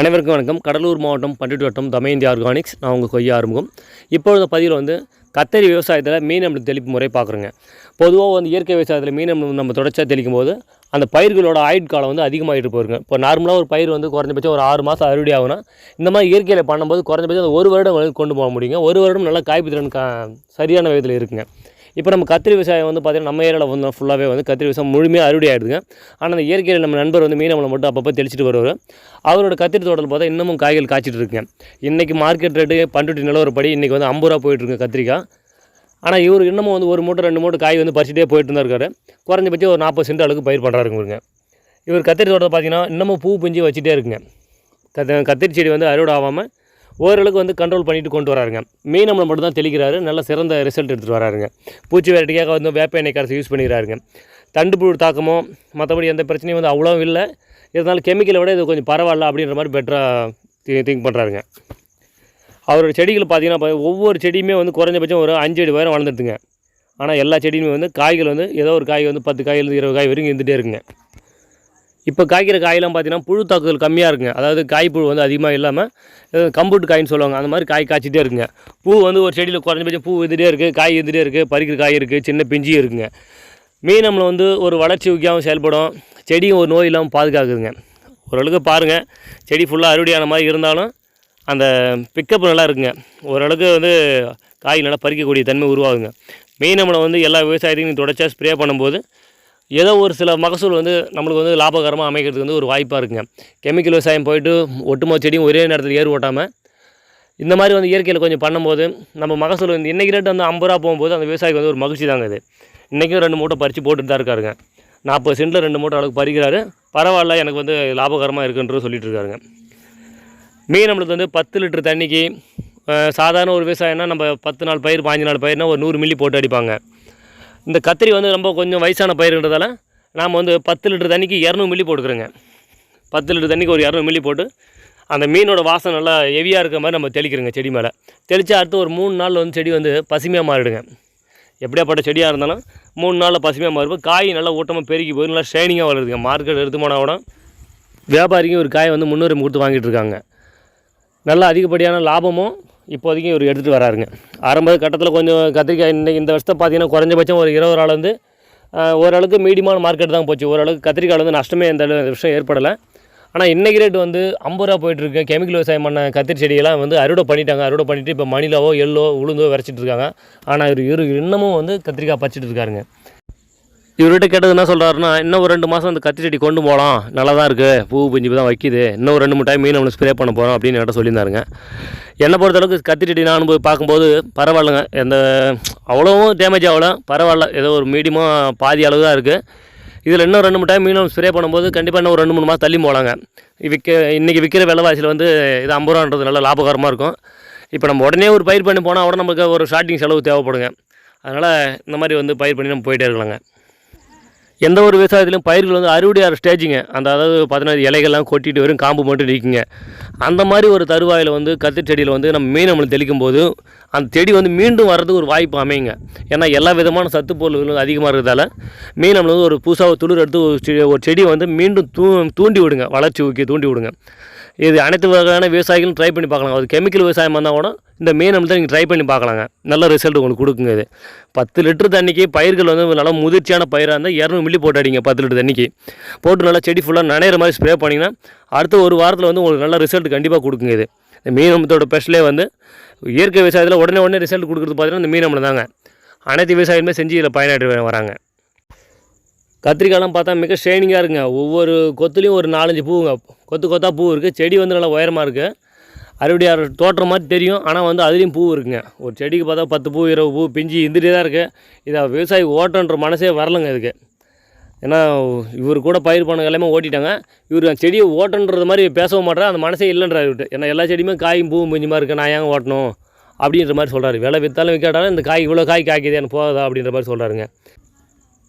அனைவருக்கும் வணக்கம். கடலூர் மாவட்டம் பண்டிட்டு வட்டம் தமயந்தி ஆர்கானிக்ஸ். நான் உங்கள் கொய்யா ஆரம்பம் இப்பொழுது பதிவில் வந்து கத்தரி விவசாயத்தில் மீன் நம்ம தெளிப்பு முறை பார்க்குறோங்க. பொதுவாக வந்து இயற்கை விவசாயத்தில் மீன் அமிலம் நம்ம தொடர்ச்சியாக தெளிக்கும் போது அந்த பயிர்களோட ஆயுட்காலம் வந்து அதிகமாகிட்டு போயிருங்க. இப்போ நார்மலாக ஒரு பயிர் வந்து குறைஞ்சபட்சம் ஒரு ஆறு மாதம் அறுவடை ஆகுனா இந்த மாதிரி இயற்கையில் பண்ணும்போது குறைஞ்சபட்சம் ஒரு வருடம் கொண்டு போக முடியுங்க. ஒரு வருடம் நல்லா காய்ப்பு திறன் சரியான விதத்தில் இருக்குங்க. இப்போ நம்ம கத்திரி விவசாயம் வந்து பார்த்திங்கன்னா நம்ம ஏரியாவில் வந்து ஃபுல்லாகவே வந்து கத்திரி விவசாயம் முழுமையாக அறுவடை ஆகிடுதுங்க ஆனால் அந்த இயற்கையில் நம்ம நண்பர் வந்து மீனவளை மட்டும் அப்பப்போ தெளிச்சிட்டு வருவார். அவரோட கத்திரி தோட்டத்தில் பார்த்தா இன்னமும் காய்கள் காய்ச்சிட்டு இருக்குங்க. இன்றைக்கி மார்க்கெட் ரேட்டு பண்ருட்டி நிலவரப்படி இன்றைக்கி வந்து ஐம்பது ரூபா போயிட்டுருக்கு கத்திரிக்காய் ஆனால் இவர் இன்னமும் வந்து ஒரு மூட்டை ரெண்டு மூட்டை காய் வந்து பறிச்சுட்டே போயிட்டு தான் இருக்காரு குறைஞ்சபட்சம் ஒரு நாற்பது சென்ட் அளவுக்கு பயிர் பண்ணுறாருங்க இவர் கத்திரி தோட்டத்தை பார்த்தீங்கன்னா இன்னமும் பூ பிஞ்சு வச்சுட்டே இருக்குங்க. கத்திரி செடி வந்து அறுவடை ஆகாமல் ஓரளவுக்கு வந்து கண்ட்ரோல் பண்ணிட்டு கொண்டு வராருங்க. மீன் நம்மளை மட்டும் தான் தெளிக்கிறாரு. நல்ல சிறந்த ரிசல்ட் எடுத்துகிட்டு வராருங்க. பூச்சி வெரைட்டிக்காக வந்து வேப்ப எண்ணெய் கரைச்சி யூஸ் பண்ணிக்கிறாருங்க. தண்டு புழு தாக்கமோ மற்றபடி எந்த பிரச்சனையும் வந்து அவ்வளோ இல்லை. இருந்தாலும் கெமிக்கலை விட இது கொஞ்சம் பரவாயில்ல அப்படின்ற மாதிரி பெட்டராக திங்க் பண்ணுறாருங்க அவரோட செடிகள் பார்த்தீங்கன்னா ஒவ்வொரு செடியுமே வந்து குறைஞ்சபட்சம் ஒரு அஞ்சு அடி உயரம் வளர்ந்துட்டுங்க ஆனால் எல்லா செடியுமே வந்து காய்கள் வந்து ஏதோ ஒரு காய் வந்து பத்து காயிலிருந்து இருபது காய் வரைக்கும் இருந்துகிட்டே இருக்குங்க. இப்போ காய்க்கிற காயெல்லாம் பார்த்தீங்கன்னா புழு தாக்குதல் கம்மியாக இருக்குங்க. அதாவது காய் புழு வந்து அதிகமாக இல்லாமல் கம்பூட்டு காயின்னு சொல்லுவாங்க. அந்த மாதிரி காய் காய்ச்சிட்டே இருக்குங்க. பூ வந்து ஒரு செடியில் குறைஞ்சபட்சம் பூ இருந்துகிட்டே இருக்குது காய் இருந்துகிட்டே இருக்குது பறிக்கிற காய் இருக்குது சின்ன பிஞ்சி இருக்குங்க. மீன் நம்மளை வந்து ஒரு வளர்ச்சி ஊக்கியாகவும் செயல்படும். செடியும் ஒரு நோய் இல்லாமல் பாதுகாக்குதுங்க. ஓரளவுக்கு பாருங்கள் செடி ஃபுல்லாக அறுவடையான மாதிரி இருந்தாலும் அந்த பிக்கப் நல்லா இருக்குங்க. ஓரளவுக்கு வந்து காய் நல்லா பறிக்கக்கூடிய தன்மை உருவாகுங்க மெயின் நம்மளை வந்து எல்லா விவசாயத்தையும் தொடர்ச்சியாக ஸ்ப்ரே பண்ணும்போது ஏதோ ஒரு சில மகசூல் வந்து நம்மளுக்கு வந்து லாபகரமாக அமைக்கிறதுக்கு வந்து ஒரு வாய்ப்பாக இருக்குங்க. கெமிக்கல் விவசாயம் போயிட்டு ஒட்டுமொத்த செடியும் ஒரே நேரத்தில் ஏர் ஓட்டாமல் இந்த மாதிரி வந்து இயற்கையில் கொஞ்சம் பண்ணும்போது நம்ம மகசூல் வந்து இன்றைக்கி ரேட்டு வந்து ஐம்பது ரூபா போகும்போது அந்த விவசாயிக்கு வந்து ஒரு மகிழ்ச்சி தாங்க இது. இன்றைக்கும் ரெண்டு மூட்டை பறித்து போட்டுட்டு தான் இருக்காருங்க. நாற்பது சென்ட்டில் ரெண்டு மூட்டை அளவுக்கு பறிக்கிறாரு. பரவாயில்ல எனக்கு வந்து லாபகரமாக இருக்குன்றது சொல்லிட்டு இருக்காருங்க. மீன் நம்மளுக்கு வந்து பத்து லிட்டர் தண்ணிக்கு சாதாரண ஒரு விவசாயம்னா நம்ம பத்து நாள் பயிர் பாஞ்சு நாள் பயிர்னா ஒரு நூறு மில்லி போட்டு அடிப்பாங்க. இந்த கத்திரி வந்து ரொம்ப கொஞ்சம் வயசான பயிருன்றதால நாம் வந்து பத்து லிட்டர் தண்ணிக்கு இரநூறு மில்லி போட்டுக்கிறோங்க. பத்து லிட்டர் தண்ணிக்கு ஒரு இரநூறு மில்லி போட்டு அந்த மீனோட வாசனை நல்லா ஹெவியாக இருக்கிற மாதிரி நம்ம தெளிக்கிறோங்க செடி மேலே. தெளித்து அடுத்து ஒரு மூணு நாளில் வந்து செடி வந்து பசுமையாக மாறிடுங்க. எப்படியாப்பட்ட செடியாக இருந்தாலும் மூணு நாளில் பசுமையாக மாறும் காய் நல்லா ஊட்டமாக பெருகி போய் நல்லா ஷைனிங்காக வளருதுங்க. மார்க்கெட் எடுத்து போனால் கூட வியாபாரிங்க ஒரு காய் வந்து முன்னுரிமை கொடுத்து வாங்கிட்டு இருக்காங்க. நல்லா அதிகப்படியான லாபமும் இப்போதைக்கு இவர் எடுத்துகிட்டு வராருங்க. ஆரம்ப கட்டத்தில் கொஞ்சம் கத்திரிக்காய் இன்னைக்கு இந்த வருஷத்தை பார்த்தீங்கன்னா குறைஞ்சபட்சம் ஒரு இருபது நாள் வந்து ஓரளவுக்கு மீடியமான மார்க்கெட் தான் போச்சு. ஓரளவுக்கு கத்திரிக்காய் வந்து நஷ்டமே இந்த விஷயம் ஏற்படலை. ஆனால் இன்றைக்கி ரேட் வந்து ஐம்பது ரூபா போயிட்டுருக்கு கெமிக்கல் விவசாயம் பண்ண கத்திரி செடியெல்லாம் வந்து அறுவடை பண்ணிட்டாங்க. அறுவடை பண்ணிவிட்டு இப்போ மணிலாவோ எள்ளோ உளுந்தோ விரைச்சிட்டு இருக்காங்க. ஆனால் இவர் இவர் இன்னமும் வந்து கத்திரிக்காய் பறிச்சிட்டு இருக்காருங்க. இவர்கிட்ட கேட்டது என்ன சொல்கிறாருன்னா இன்னும் ஒரு ரெண்டு மாதம் அந்த கத்திரி செடி கொண்டு போகலாம் நல்லா தான் இருக்குது பூ பிஞ்சு தான் வைக்குது. இன்னும் ஒரு ரெண்டு மூணு டைம் மீன் அவனை ஸ்ப்ரே பண்ண போகிறோம் அப்படின்னு என்கிட்ட சொல்லியிருந்தாருங்க. என்னை பொறுத்தளவுக்கு கத்திரி செடி நான் போய் பார்க்கும்போது பரவாயில்லைங்க. எந்த அவ்வளோவும் டேமேஜ் ஆகல. பரவாயில்ல. ஏதோ ஒரு மீடியமாக பாதி அளவு தான் இருக்குது இதில் இன்னும் ரெண்டு மூணு டைம் மீன் ஸ்ப்ரே பண்ணும்போது கண்டிப்பாக இன்னும் ஒரு ரெண்டு மூணு மாதம் தள்ளி போகலாங்க விற்க இன்றைக்கி விற்கிற விலைவாசியில் வந்து இது ஐம்பது ரூபான்றது நல்ல லாபகரமாக இருக்கும். இப்போ நம்ம உடனே ஒரு பயிர் பண்ணி போனால் கூட நமக்கு ஒரு ஸ்டார்டிங் செலவு தேவைப்படுங்க. அதனால் இந்த மாதிரி வந்து பயிர் பண்ணி நம்ம போயிட்டே இருக்கலாங்க. எந்த ஒரு விவசாயத்திலும் பயிர்கள் வந்து அறுவடையாகிற ஸ்டேஜுங்க. அந்த அதாவது பார்த்தீங்கன்னா இலைகள்லாம் கொட்டிட்டு வரும் காம்பு மட்டும் நிற்குங்க அந்த மாதிரி ஒரு தருவாயில் வந்து கத்திரி செடியில் வந்து நம்ம மீன் நம்மளுக்கு தெளிக்கும் போது அந்த செடி வந்து மீண்டும் வர்றதுக்கு ஒரு வாய்ப்பு அமையுங்க. ஏன்னா எல்லா விதமான சத்து பொருள்கள் வந்து அதிகமாக இருக்கிறதால மீன் நம்மளுக்கு வந்து ஒரு புதுசாக துளிர் எடுத்து ஒரு செடி ஒரு செடியை வந்து மீண்டும் தூ தூண்டி விடுங்க. வளர்ச்சி ஊக்கி தூண்டி விடுங்க. இது அனைத்து வகையான விவசாயிகளும் ட்ரை பண்ணி பார்க்கலாம் அது கெமிக்கல் விவசாயம் வந்தால் கூட இந்த மீன் நம்ம தான் நீங்கள் ட்ரை பண்ணி பார்க்கலாங்க. நல்ல ரிசல்ட் உங்களுக்கு கொடுக்குங்க இது. பத்து லிட்டர் தண்ணிக்கு பயிர்கள் வந்து நல்லா முதிர்ச்சியான பயிராக இருந்தால் இரநூறு மில்லி போட்டு அடிங்க பத்து லிட்டர் தண்ணிக்கு. போட்டு நல்லா செடி ஃபுல்லாக நனையிற மாதிரி ஸ்ப்ரே பண்ணிங்கன்னா அடுத்த ஒரு வாரத்தில் வந்து உங்களுக்கு நல்ல ரிசல்ட் கண்டிப்பாக கொடுக்குங்க இது. இந்த மீனமத்தோட ஸ்பெஷலே வந்து இயற்கை விவசாயத்தில் உடனே உடனே ரிசல்ட் கொடுக்குறது பார்த்தீங்கன்னா இந்த மீனமலை தாங்க. அனைத்து விவசாயிகளுமே செஞ்சு இதில் பயனாட்டு வராங்க. கத்திரிக்காய்லாம் பார்த்தா மிக ஷைனிங்காக இருக்குங்க. ஒவ்வொரு கொத்துலேயும் ஒரு நாலஞ்சு பூவுங்க. கொத்து கொத்தா பூ இருக்குது செடி வந்து நல்லா உயரமாக இருக்குது அறுவடையார் தோற்றம் மாதிரி தெரியும். ஆனால் வந்து அதுலேயும் பூ இருக்குங்க. ஒரு செடிக்கு பார்த்தா பத்து பூ இருபது பூ பிஞ்சு இருந்துகிட்டே தான் இருக்குது இதை விவசாயி ஓட்டன்ற மனசே வரலங்க இதுக்கு. ஏன்னா இவர் கூட பயிர் பண்ண எல்லாமே ஓட்டிட்டாங்க. இவர் செடியை ஓட்டன்றது மாதிரி பேசவும் மாட்டார் அந்த மனசே இல்லைன்றார் இவர்கிட்ட. ஏன்னா எல்லா செடியுமே காயும் பூவும் பிஞ்சுமா இருக்குது நான் ஏன் ஓட்டணும்? அப்படின்ற மாதிரி சொல்கிறாரு விலை விற்றாலும் விற்காட்டாலும் இந்த காய் இவ்வளோ காய் காய்க்குது எனக்கு போகாதா அப்படின்ற மாதிரி சொல்கிறாருங்க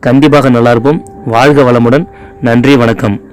கண்டிப்பாக நல்லா இருப்போம். வாழ்க வளமுடன். நன்றி வணக்கம்.